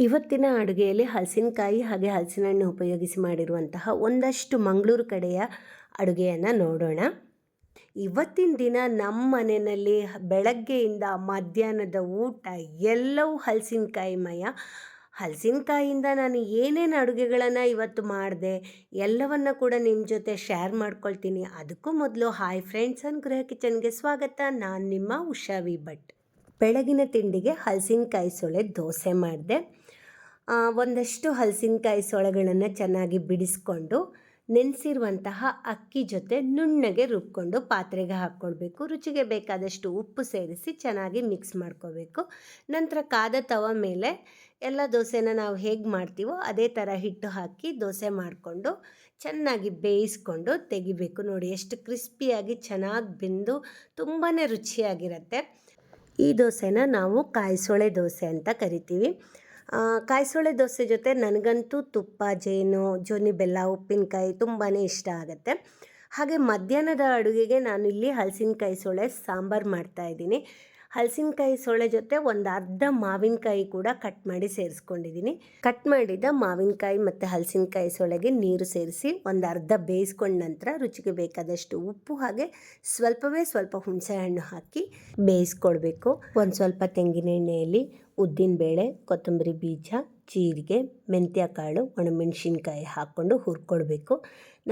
ಇವತ್ತಿನ ಅಡುಗೆಯಲ್ಲಿ ಹಲಸಿನಕಾಯಿ ಹಾಗೆ ಹಲಸಿನ ಹಣ್ಣು ಉಪಯೋಗಿಸಿ ಮಾಡಿರುವಂತಹ ಒಂದಷ್ಟು ಮಂಗಳೂರು ಕಡೆಯ ಅಡುಗೆಯನ್ನು ನೋಡೋಣ. ಇವತ್ತಿನ ದಿನ ನಮ್ಮ ಮನೆಯಲ್ಲಿ ಬೆಳಗ್ಗೆಯಿಂದ ಮಧ್ಯಾಹ್ನದ ಊಟ ಎಲ್ಲವೂ ಹಲಸಿನಕಾಯಿ ಮಯ. ಹಲಸಿನಕಾಯಿಂದ ನಾನು ಏನೇನು ಅಡುಗೆಗಳನ್ನು ಇವತ್ತು ಮಾಡಿದೆ ಎಲ್ಲವನ್ನು ಕೂಡ ನಿಮ್ಮ ಜೊತೆ ಶೇರ್ ಮಾಡ್ಕೊಳ್ತೀನಿ. ಅದಕ್ಕೂ ಮೊದಲು ಹಾಯ್ ಫ್ರೆಂಡ್ಸ್ ಅಂಡ್ ಗೃಹ ಕಿಚನ್ಗೆ ಸ್ವಾಗತ. ನಾನು ನಿಮ್ಮ ಉಷಾ ವಿ ಭಟ್ ಬೆಳಗಿನ ತಿಂಡಿಗೆ ಹಲಸಿನಕಾಯಿ ಸೊಳೆ ದೋಸೆ ಮಾಡಿದೆ. ಒಂದಷ್ಟು ಹಲಸಿನಕಾಯಿ ಸೊಳೆಗಳನ್ನು ಚೆನ್ನಾಗಿ ಬಿಡಿಸ್ಕೊಂಡು ನೆನೆಸಿರುವಂತಹ ಅಕ್ಕಿ ಜೊತೆ ನುಣ್ಣಗೆ ರುಬ್ಕೊಂಡು ಪಾತ್ರೆಗೆ ಹಾಕ್ಕೊಳ್ಬೇಕು. ರುಚಿಗೆ ಬೇಕಾದಷ್ಟು ಉಪ್ಪು ಸೇರಿಸಿ ಚೆನ್ನಾಗಿ ಮಿಕ್ಸ್ ಮಾಡ್ಕೋಬೇಕು ನಂತರ ಕಾದ ತವ ಮೇಲೆ ಎಲ್ಲ ದೋಸೆನ ನಾವು ಹೇಗೆ ಮಾಡ್ತೀವೋ ಅದೇ ಥರ ಹಿಟ್ಟು ಹಾಕಿ ದೋಸೆ ಮಾಡಿಕೊಂಡು ಚೆನ್ನಾಗಿ ಬೇಯಿಸ್ಕೊಂಡು ತೆಗಿಬೇಕು. ನೋಡಿ ಎಷ್ಟು ಕ್ರಿಸ್ಪಿಯಾಗಿ ಚೆನ್ನಾಗಿ ಬೆಂದು ತುಂಬಾ ರುಚಿಯಾಗಿರುತ್ತೆ. ಈ ದೋಸೆನ ನಾವು ಕಾಯಿಸೊಳೆ ದೋಸೆ ಅಂತ ಕರಿತೀವಿ. ಕಾಯಿಸೊಳೆ ದೋಸೆ ಜೊತೆ ನನಗಂತೂ ತುಪ್ಪ, ಜೇನು, ಜೋನಿ, ಬೆಲ್ಲ, ಉಪ್ಪಿನಕಾಯಿ ತುಂಬಾ ಇಷ್ಟ ಆಗುತ್ತೆ. ಹಾಗೆ ಮಧ್ಯಾಹ್ನದ ಅಡುಗೆಗೆ ನಾನು ಇಲ್ಲಿ ಹಲಸಿನಕಾಯಿ ಸೊಳೆ ಸಾಂಬಾರು ಮಾಡ್ತಾಯಿದ್ದೀನಿ ಹಲಸಿನಕಾಯಿ ಸೊಳೆ ಜೊತೆ ಒಂದು ಅರ್ಧ ಮಾವಿನಕಾಯಿ ಕೂಡ ಕಟ್ ಮಾಡಿ ಸೇರಿಸ್ಕೊಂಡಿದ್ದೀನಿ. ಕಟ್ ಮಾಡಿದ ಮಾವಿನಕಾಯಿ ಮತ್ತು ಹಲಸಿನಕಾಯಿ ಸೊಳೆಗೆ ನೀರು ಸೇರಿಸಿ ಒಂದು ಅರ್ಧ ಬೇಯಿಸ್ಕೊಂಡ ನಂತರ ರುಚಿಗೆ ಬೇಕಾದಷ್ಟು ಉಪ್ಪು ಹಾಗೆ ಸ್ವಲ್ಪವೇ ಸ್ವಲ್ಪ ಹುಣಸೆ ಹಣ್ಣು ಹಾಕಿ ಬೇಯಿಸ್ಕೊಳ್ಬೇಕು ಒಂದು ಸ್ವಲ್ಪ ತೆಂಗಿನ ಎಣ್ಣೆಯಲ್ಲಿ ಉದ್ದಿನಬೇಳೆ ಕೊತ್ತಂಬರಿ ಬೀಜ, ಜೀರಿಗೆ ಮೆಂತ್ಯ ಕಾಳು ಒಣಮೆಣಸಿನ್ಕಾಯಿ ಹಾಕ್ಕೊಂಡು ಹುರ್ಕೊಳ್ಬೇಕು.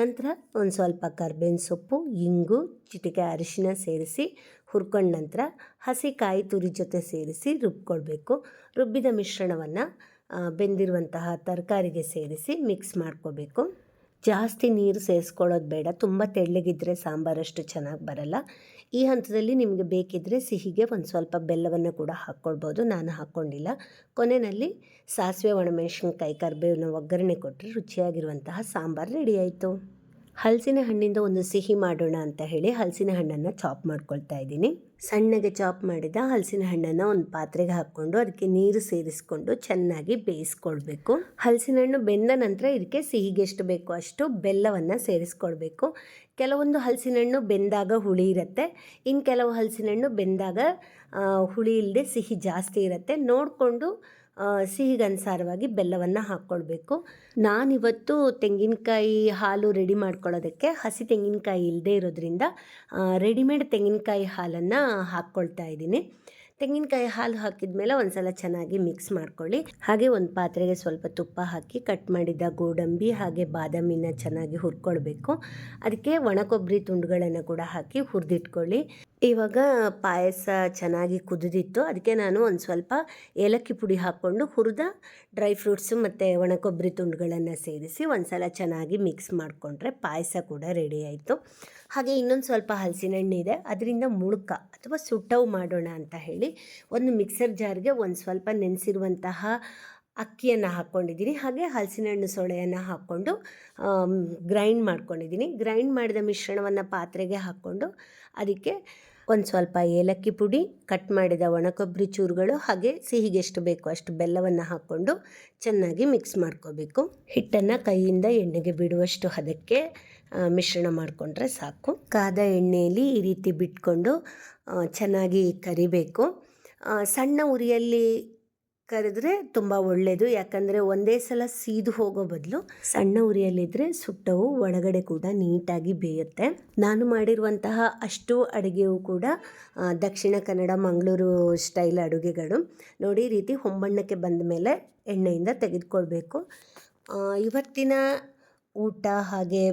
ನಂತರ ಒಂದು ಸ್ವಲ್ಪ ಕರ್ಬೇವಿನ ಸೊಪ್ಪು, ಇಂಗು, ಚಿಟಿಕೆ ಅರಿಶಿನ ಸೇರಿಸಿ ಹುರ್ಕೊಂಡ ನಂತರ ಹಸಿ ಕಾಯಿ ತುರಿ ಜೊತೆ ಸೇರಿಸಿ ರುಬ್ಕೊಳ್ಬೇಕು. ರುಬ್ಬಿದ ಮಿಶ್ರಣವನ್ನು ಬೆಂದಿರುವಂತಹ ತರಕಾರಿಗೆ ಸೇರಿಸಿ ಮಿಕ್ಸ್ ಮಾಡ್ಕೋಬೇಕು ಜಾಸ್ತಿ ನೀರು ಸೇರಿಸ್ಕೊಳ್ಳೋದು ಬೇಡ. ತುಂಬ ತೆಳ್ಳಗಿದ್ರೆ ಸಾಂಬಾರಷ್ಟು ಚೆನ್ನಾಗಿ ಬರಲ್ಲ. ಈ ಹಂತದಲ್ಲಿ ನಿಮಗೆ ಬೇಕಿದ್ದರೆ ಸಿಹಿಗೆ ಒಂದು ಸ್ವಲ್ಪ ಬೆಲ್ಲವನ್ನು ಕೂಡ ಹಾಕ್ಕೊಳ್ಬೋದು. ನಾನು ಹಾಕ್ಕೊಂಡಿಲ್ಲ. ಕೊನೆಯಲ್ಲಿ ಸಾಸಿವೆ ಒಣಮೆಣಸಿನ್ಕಾಯಿ ಕರಿಬೇವಿನ ಒಗ್ಗರಣೆ ಕೊಟ್ಟರೆ ರುಚಿಯಾಗಿರುವಂತಹ ಸಾಂಬಾರು ರೆಡಿಯಾಯಿತು ಹಲಸಿನ ಹಣ್ಣಿಂದ ಒಂದು ಸಿಹಿ ಮಾಡೋಣ ಅಂತ ಹೇಳಿ ಹಲಸಿನ ಹಣ್ಣನ್ನು ಚಾಪ್ ಮಾಡ್ಕೊಳ್ತಾ ಇದ್ದೀನಿ. ಸಣ್ಣಗೆ ಚಾಪ್ ಮಾಡಿದ ಹಲಸಿನ ಹಣ್ಣನ್ನು ಒಂದು ಪಾತ್ರೆಗೆ ಹಾಕ್ಕೊಂಡು ಅದಕ್ಕೆ ನೀರು ಸೇರಿಸ್ಕೊಂಡು ಚೆನ್ನಾಗಿ ಬೇಯಿಸ್ಕೊಳ್ಬೇಕು. ಹಲಸಿನ ಹಣ್ಣು ಬೆಂದ ನಂತರ ಇದಕ್ಕೆ ಸಿಹಿಗೆ ಎಷ್ಟು ಬೇಕೋ ಅಷ್ಟು ಬೆಲ್ಲವನ್ನು ಸೇರಿಸ್ಕೊಳ್ಬೇಕು. ಕೆಲವೊಂದು ಹಲಸಿನ ಹಣ್ಣು ಬೆಂದಾಗ ಹುಳಿ ಇರುತ್ತೆ ಇನ್ನು ಕೆಲವು ಹಲಸಿನ ಹಣ್ಣು ಬೆಂದಾಗ ಹುಳಿ ಇಲ್ಲದೆ ಸಿಹಿ ಜಾಸ್ತಿ ಇರುತ್ತೆ. ನೋಡಿಕೊಂಡು ಸಿಹಿಗನುಸಾರವಾಗಿ ಬೆಲ್ಲವನ್ನು ಹಾಕ್ಕೊಳ್ಬೇಕು ನಾನಿವತ್ತು ತೆಂಗಿನಕಾಯಿ ಹಾಲು ರೆಡಿ ಮಾಡ್ಕೊಳ್ಳೋದಕ್ಕೆ ಹಸಿ ತೆಂಗಿನಕಾಯಿ ಇಲ್ಲದೆ ಇರೋದ್ರಿಂದ ರೆಡಿಮೇಡ್ ತೆಂಗಿನಕಾಯಿ ಹಾಲನ್ನು ಹಾಕ್ಕೊಳ್ತಾ ಇದ್ದೀನಿ. ತೆಂಗಿನಕಾಯಿ ಹಾಲು ಹಾಕಿದ ಮೇಲೆ ಒಂದ್ಸಲ ಚೆನ್ನಾಗಿ ಮಿಕ್ಸ್ ಮಾಡ್ಕೊಳ್ಳಿ. ಹಾಗೆ ಒಂದು ಪಾತ್ರೆಗೆ ಸ್ವಲ್ಪ ತುಪ್ಪ ಹಾಕಿ ಕಟ್ ಮಾಡಿದ ಗೋಡಂಬಿ ಹಾಗೆ ಬಾದಾಮಿನ ಚೆನ್ನಾಗಿ ಹುರ್ಕೊಳ್ಬೇಕು. ಅದಕ್ಕೆ ಒಣ ಕೊಬ್ಬರಿ ತುಂಡುಗಳನ್ನು ಕೂಡ ಹಾಕಿ ಹುರಿದಿಟ್ಕೊಳ್ಳಿ. ಇವಾಗ ಪಾಯಸ ಚೆನ್ನಾಗಿ ಕುದಿದಿತ್ತು. ಅದಕ್ಕೆ ನಾನು ಒಂದು ಸ್ವಲ್ಪ ಏಲಕ್ಕಿ ಪುಡಿ ಹಾಕ್ಕೊಂಡು ಹುರಿದ ಡ್ರೈ ಫ್ರೂಟ್ಸು ಮತ್ತು ಒಣ ಕೊಬ್ಬರಿ ತುಂಡುಗಳನ್ನು ಸೇರಿಸಿ ಒಂದು ಸಲ ಚೆನ್ನಾಗಿ ಮಿಕ್ಸ್ ಮಾಡಿಕೊಂಡ್ರೆ ಪಾಯಸ ಕೂಡ ರೆಡಿ ಆಯಿತು. ಹಾಗೆ ಇನ್ನೊಂದು ಸ್ವಲ್ಪ ಹಲಸಿನ ಇದೆ ಅದರಿಂದ ಮುಳುಕ ಅಥವಾ ಸುಟ್ಟವು ಮಾಡೋಣ ಅಂತ ಹೇಳಿ ಒಂದು ಮಿಕ್ಸರ್ ಜಾರ್ಗೆ ಒಂದು ಸ್ವಲ್ಪ ನೆನೆಸಿರುವಂತಹ ಅಕ್ಕಿಯನ್ನು ಹಾಕ್ಕೊಂಡಿದ್ದೀನಿ ಹಾಗೆ ಹಲಸಿನ ಹಣ್ಣು ಸೊಳೆಯನ್ನು ಹಾಕ್ಕೊಂಡು ಗ್ರೈಂಡ್ ಮಾಡ್ಕೊಂಡಿದ್ದೀನಿ ಗ್ರೈಂಡ್ ಮಾಡಿದ ಮಿಶ್ರಣವನ್ನು ಪಾತ್ರೆಗೆ ಹಾಕ್ಕೊಂಡು, ಅದಕ್ಕೆ ಒಂದು ಸ್ವಲ್ಪ ಏಲಕ್ಕಿ ಪುಡಿ ಕಟ್ ಮಾಡಿದ ಒಣಕೊಬ್ಬರಿ ಚೂರುಗಳು, ಹಾಗೆ ಸಿಹಿಗೆ ಎಷ್ಟು ಬೇಕೋ ಅಷ್ಟು ಬೆಲ್ಲವನ್ನು ಹಾಕ್ಕೊಂಡು ಚೆನ್ನಾಗಿ ಮಿಕ್ಸ್ ಮಾಡ್ಕೋಬೇಕು. ಹಿಟ್ಟನ್ನು ಕೈಯಿಂದ ಎಣ್ಣೆಗೆ ಬಿಡುವಷ್ಟು ಹದಕ್ಕೆ ಮಿಶ್ರಣ ಮಾಡಿಕೊಂಡ್ರೆ ಸಾಕು. ಕಾದ ಎಣ್ಣೆಯಲ್ಲಿ ಈ ರೀತಿ ಬಿಟ್ಕೊಂಡು ಚೆನ್ನಾಗಿ ಕರಿಬೇಕು. ಸಣ್ಣ ಉರಿಯಲ್ಲಿ ಕರೆದ್ರೆ ತುಂಬ ಒಳ್ಳೆಯದು ಯಾಕಂದರೆ ಒಂದೇ ಸಲ ಸೀದು ಹೋಗೋ ಬದಲು ಸಣ್ಣ ಉರಿಯಲ್ಲಿದ್ದರೆ ಸುಟ್ಟವು ಒಳಗಡೆ ಕೂಡ ನೀಟಾಗಿ ಬೇಯುತ್ತೆ. ನಾನು ಮಾಡಿರುವಂತಹ ಅಷ್ಟು ಅಡುಗೆಯು ಕೂಡ ದಕ್ಷಿಣ ಕನ್ನಡ ಮಂಗಳೂರು ಸ್ಟೈಲ್ ಅಡುಗೆಗಳು. ನೋಡಿ ಈ ರೀತಿ ಹೊಂಬಣ್ಣಕ್ಕೆ ಬಂದ ಮೇಲೆ ಎಣ್ಣೆಯಿಂದ ತೆಗೆದುಕೊಳ್ಬೇಕು. ಇವತ್ತಿನ ಊಟ ಹಾಗೆ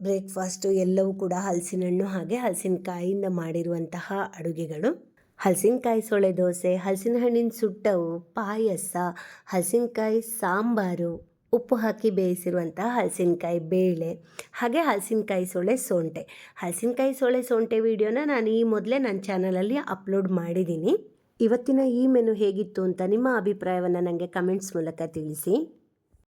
ಬ್ರೇಕ್ಫಾಸ್ಟು ಎಲ್ಲವೂ ಕೂಡ ಹಲಸಿನ ಹಣ್ಣು ಹಾಗೆ ಹಲಸಿನಕಾಯಿಯಿಂದ ಮಾಡಿರುವಂತಹ ಅಡುಗೆಗಳು. ಹಲಸಿನಕಾಯಿ ಸೊಳೆ ದೋಸೆ ಹಲಸಿನ ಹಣ್ಣಿನ ಸುಟ್ಟವು, ಪಾಯಸ, ಹಲಸಿನಕಾಯಿ ಸಾಂಬಾರು, ಉಪ್ಪು ಹಾಕಿ ಬೇಯಿಸಿರುವಂಥ ಹಲಸಿನಕಾಯಿ ಬೇಳೆ, ಹಾಗೆ ಹಲಸಿನಕಾಯಿ ಸೊಳೆ ಸೊಂಟೆ. ಹಲಸಿನಕಾಯಿ ಸೊಳೆ ಸೊಂಟೆ ವಿಡಿಯೋನ ನಾನು ಈ ಮೊದಲೇ ನನ್ನ ಚಾನಲಲ್ಲಿ ಅಪ್ಲೋಡ್ ಮಾಡಿದ್ದೀನಿ. ಇವತ್ತಿನ ಈ ಮೆನು ಹೇಗಿತ್ತು ಅಂತ ನಿಮ್ಮ ಅಭಿಪ್ರಾಯವನ್ನು ನನಗೆ ಕಮೆಂಟ್ಸ್ ಮೂಲಕ ತಿಳಿಸಿ.